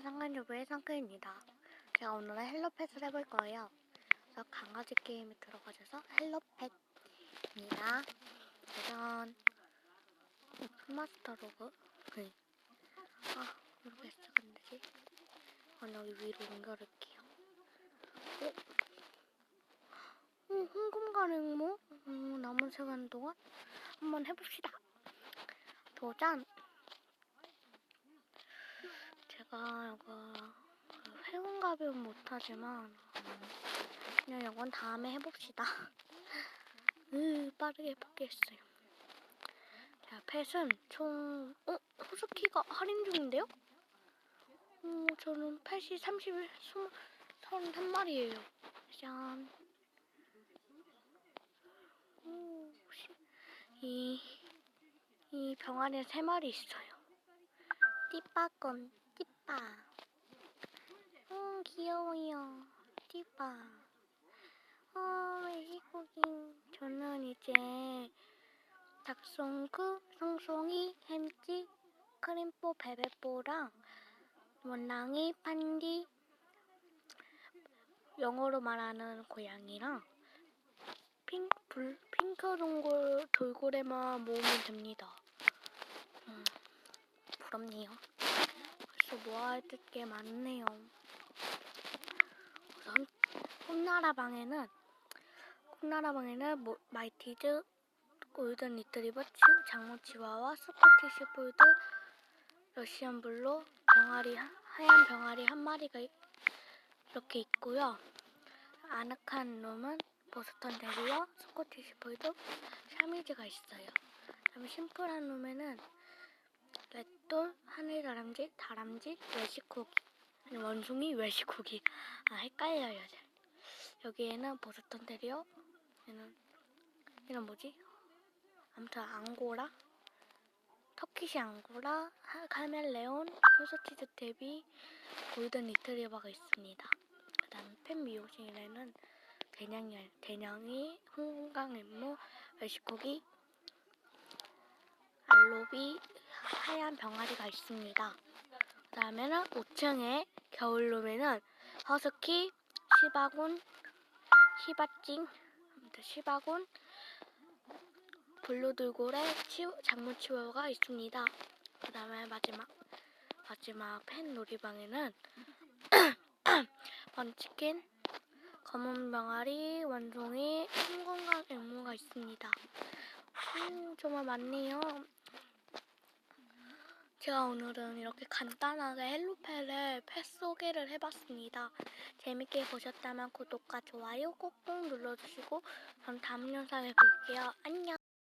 상간유부의 상크입니다. 제가 오늘은 헬로펫을 해볼 거예요. 그래서 강아지 게임에 들어가셔서 헬로펫입니다. 짜잔. 마스터 로그. 네. 아, 모르겠어. 근데지. 아, 여기 위로 옮겨놓을게요. 어? 어, 홍금 가랭모? 어, 남은 시간 동안 한번 해봅시다. 도전! 제가 이거 회원 가입은 못하지만 그냥 이건 다음에 해봅시다. 으 빠르게 해보겠어요. 자, 펫은 총 어? 호스키가 할인 중인데요? 어, 저는 펫이 31, 20, 33마리예요. 짠. 오, 시- 이, 이 병아리 3마리 있어요. 띠빠건 띠빠 음 귀여워요. 띠빠 어 외식고기 저는 이제 닭송구 송송이 햄찌 크림뽀 베베뽀랑 원랑이 판디 영어로 말하는 고양이랑 핑, 불, 핑크 동굴 돌고래만 모으면 됩니다. 음, 부럽네요 벌써 모아야 될 게 많네요. 우선 콩나라 방에는 콩나라 방에는 뭐, 마이티즈, 골든 리트리버, 치, 장모 치와와, 스코티시 폴드, 러시안 블루, 병아리 하- 하얀 병아리 한 마리가 이- 이렇게 있고요. 아늑한 놈은 보스턴 데리어, 스코티시 폴드, 샤미즈가 있어요. 그다음에 심플한 놈에는 맷돌, 하늘 다람쥐, 다람쥐, 외식고기. 아니 원숭이, 외식고기. 아 헷갈려요. 잘. 여기에는 보스턴 테리어. 얘는 얘는 뭐지? 아무튼 앙고라, 터키시 앙고라, 하- 카멜레온, 표서치즈 탭이 골든 리트리버가 있습니다. 그 다음 팬 미용실에는 대냥이, 대냥이, 홍강 엠모, 외식고기, 알로비, 하얀 병아리가 있습니다. 그 다음에는 5층에 겨울룸에는 허스키, 시바곤, 시바찡, 시바곤, 블루돌고래, 치, 장무치워가 있습니다. 그 다음에 마지막 마지막 팬 놀이방에는 번치킨, 검은 병아리, 원송이, 흰건강 앵무가 있습니다. 음, 정말 많네요. 제가 오늘은 이렇게 간단하게 헬로펠의 펫 소개를 해봤습니다. 재밌게 보셨다면 구독과 좋아요 꼭꼭 눌러주시고 전 다음 영상에 볼게요. 안녕!